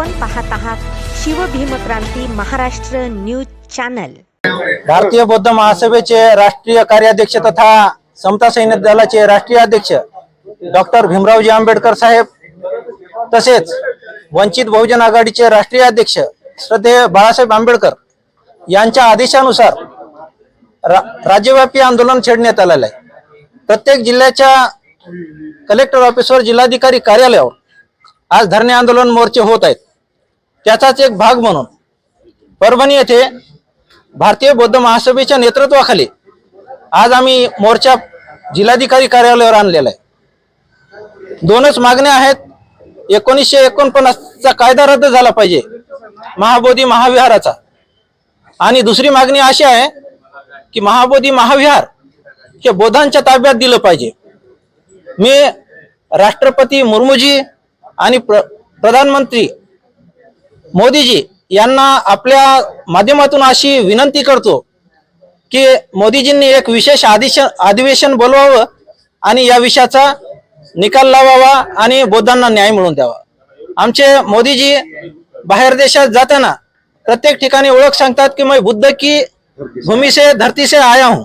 आपण पाहत आहात शिवभीमक्रांती महाराष्ट्र न्यूज चॅनल. भारतीय बौद्ध महासभेचे राष्ट्रीय कार्याध्यक्ष तथा समता सैन्य दलाचे राष्ट्रीय अध्यक्ष डॉक्टर भीमरावजी आंबेडकर साहेब तसेच वंचित बहुजन आघाडीचे राष्ट्रीय अध्यक्ष श्रद्धेय बाळासाहेब आंबेडकर यांच्या आदेशानुसार रा- राज्यव्यापी आंदोलन छेडण्यात आलेलं आहे. प्रत्येक जिल्ह्याच्या कलेक्टर ऑफिसवर जिल्हाधिकारी कार्यालयावर आज धरणे आंदोलन मोर्चे होत आहेत. त्याचाच एक भाग म्हणून. परभणी येथे भारतीय बौद्ध महासभेच्या नेतृत्वाखाली आज आम्ही मोर्चा जिल्हाधिकारी कार्यालयावर आणलेला आहे. दोनच मागण्या आहेत. एकोणीसशे एकोणपन्नासचा कायदा रद्द झाला पाहिजे महाबोधी महाविहाराचा. आणि दुसरी मागणी अशी आहे की महाबोधी महाविहार हे बौद्धांच्या ताब्यात दिलं पाहिजे. मी राष्ट्रपती मुर्मूजी आणि प्र प्रधानमंत्री मोदीजी यांना आपल्या माध्यमातून अशी विनंती करतो की मोदीजींनी एक विशेष आदिश अधिवेशन बोलवावं आणि या विषयाचा निकाल लावावा आणि बौद्धांना न्याय मिळवून द्यावा. आमचे मोदीजी बाहेर देशात जाताना प्रत्येक ठिकाणी ओळख सांगतात की मैं बुद्ध की भूमी से धरती से आया हूं.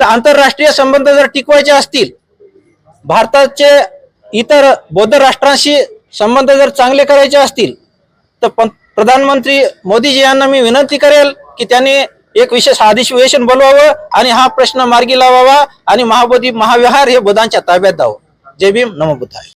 तर आंतरराष्ट्रीय संबंध जर टिकवायचे असतील भारताचे इतर बौद्ध राष्ट्रांशी संबंध जर चांगले करायचे असतील तर प्रधानमंत्री मोदीजी यांना मी विनंती करेल की त्यांनी एक विशेष अधिवेशन बोलवावं आणि हा प्रश्न मार्गी लावावा आणि महाबोधी महाविहार हे बुधांच्या ताब्यात द्यावं जय भीम नमो बुद्धाय.